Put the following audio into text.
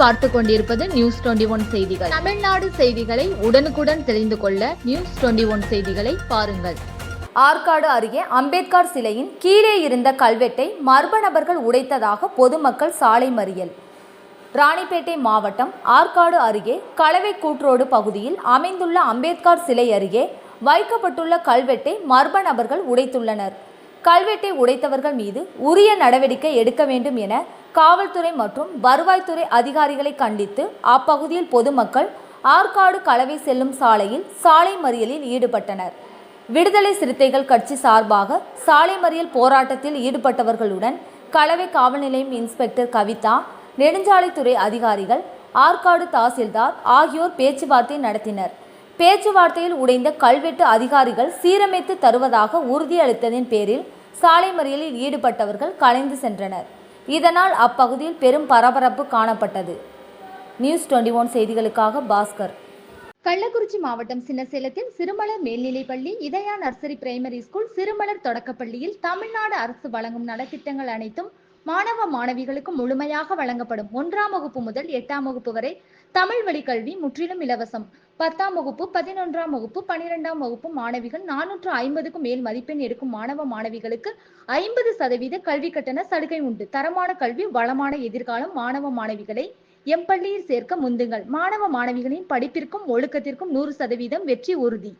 பார்த்து கொண்டிருப்பது news twenty one செய்திகள். தமிழ்நாடு செய்திகளை உடனுக்குடன் தெரிந்து கொள்ள நியூஸ் டுவெண்டி ஒன் செய்திகளை பாருங்கள். ஆற்காடு அருகே அம்பேத்கர் சிலையின் கீழே இருந்த கல்வெட்டை மர்ம நபர்கள் உடைத்ததாக பொதுமக்கள் சாலை மறியல். ராணிப்பேட்டை மாவட்டம் ஆற்காடு அருகே கலவை கூற்றோடு பகுதியில் அமைந்துள்ள அம்பேத்கர் சிலை அருகே வைக்கப்பட்டுள்ள கல்வெட்டை மர்ம நபர்கள் உடைத்துள்ளனர். கல்வெட்டை உடைத்தவர்கள் மீது உரிய நடவடிக்கை எடுக்க வேண்டும் என காவல்துறை மற்றும் வருவாய்த்துறை அதிகாரிகளை கண்டித்து அப்பகுதியில் பொதுமக்கள் ஆற்காடு கலவை செல்லும் சாலையில் சாலை மறியலில் ஈடுபட்டனர். விடுதலை சிறுத்தைகள் கட்சி சார்பாக சாலை மறியல் போராட்டத்தில் ஈடுபட்டவர்களுடன் கலவை காவல் நிலையம் இன்ஸ்பெக்டர் கவிதா நெடுஞ்சாலைத்துறை அதிகாரிகள் ஆற்காடு தாசில்தார் ஆகியோர் பேச்சுவார்த்தை நடத்தினர். பேச்சுவார்த்தையில் உடைந்த கல்வெட்டு அதிகாரிகள் சீரமைத்து தருவதாக உறுதியளித்ததின் பேரில் சாலை மறியலில் ஈடுபட்டவர்கள் கலைந்து சென்றனர். இதனால் அப்பகுதியில் பெரும் பரபரப்பு காணப்பட்டது. நியூஸ் டுவெண்ட்டி ஒன் செய்திகளுக்காக பாஸ்கர். கள்ளக்குறிச்சி மாவட்டம் சின்னசேலத்தில் சிறுமலர் மேல்நிலைப்பள்ளி Idhaya nursery primary school Sirumalar தொடக்கப்பள்ளியில் தமிழ்நாடு அரசு வழங்கும் நலத்திட்டங்கள் அனைத்தும் மாணவ மாணவிகளுக்கு முழுமையாக வழங்கப்படும் ஒன்றாம் வகுப்பு முதல் எட்டாம் வகுப்பு வரை தமிழ் வழி கல்வி முற்றிலும் இலவசம். பத்தாம் வகுப்பு பதினொன்றாம் வகுப்பு பனிரெண்டாம் வகுப்பு மாணவிகள் நானூற்று ஐம்பதுக்கும் மேல் மதிப்பெண் எடுக்கும் மாணவ மாணவிகளுக்கு ஐம்பது சதவீத கல்வி கட்டண சலுகை உண்டு. தரமான கல்வி வளமான எதிர்காலம் மாணவ மாணவிகளை எம் பள்ளியில் சேர்க்க முந்துங்கள். மாணவ மாணவிகளின் படிப்பிற்கும் ஒழுக்கத்திற்கும் நூறு சதவீதம் வெற்றி உறுதி.